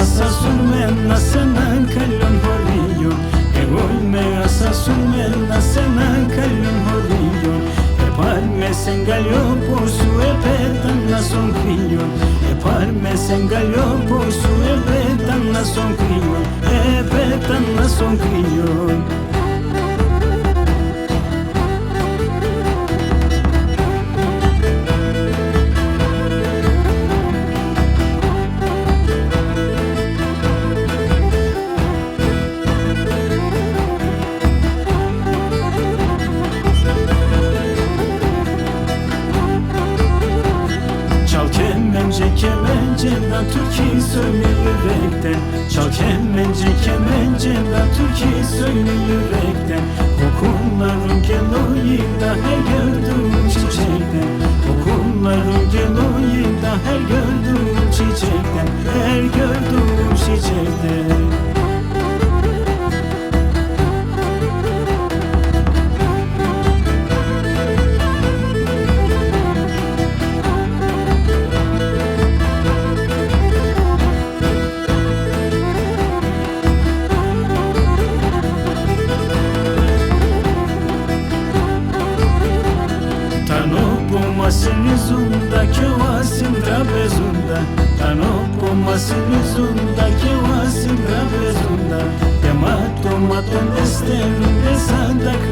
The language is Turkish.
asasumen nasenan kallon horillo e golme asasumen nasenan kallon horillo e palme sengalio por su epetan na sonquillo e palme sengalio por su epetan na sonquillo e kemenceden Türkiye söyle yürekten. Çal kemence kemenceden Türkiye söyle yürekten. Kokunların geloyunda her gördüğüm çiçekten. Kokunların geloyunda her gördüğüm çiçekten. Her gördüğüm çiçekten pomasın yüzünde kevasın trabezunda Tano pomasın yüzünde kevasın trabezunda Tema tomaton desterin de santa kragomunda